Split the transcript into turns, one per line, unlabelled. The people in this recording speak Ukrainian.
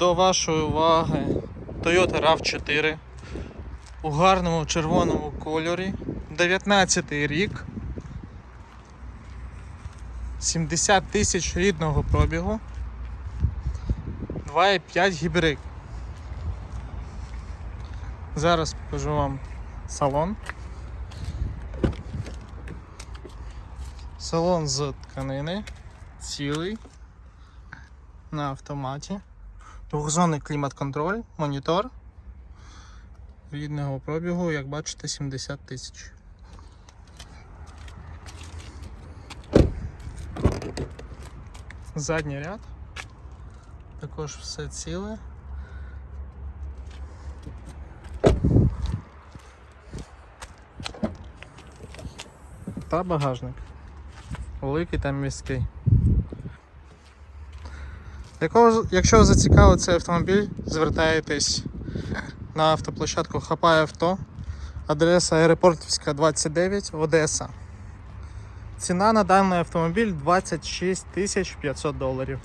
До вашої уваги Toyota RAV4 у гарному червоному кольорі. 19 рік. 70 тисяч рідного пробігу. 2,5 гібрид. Зараз покажу вам салон. Салон з тканини, цілий, на автоматі. Двохзонний клімат-контроль, монітор. Рідного пробігу, як бачите, 70 тисяч. Задній ряд. Також все ціле. Та багажник. Великий та міський. Якщо ви зацікавив цей автомобіль, звертаєтесь на автоплощадку Хапає авто. Адреса Аеропортівська 29, Одеса. Ціна на даний автомобіль 26 500 доларів.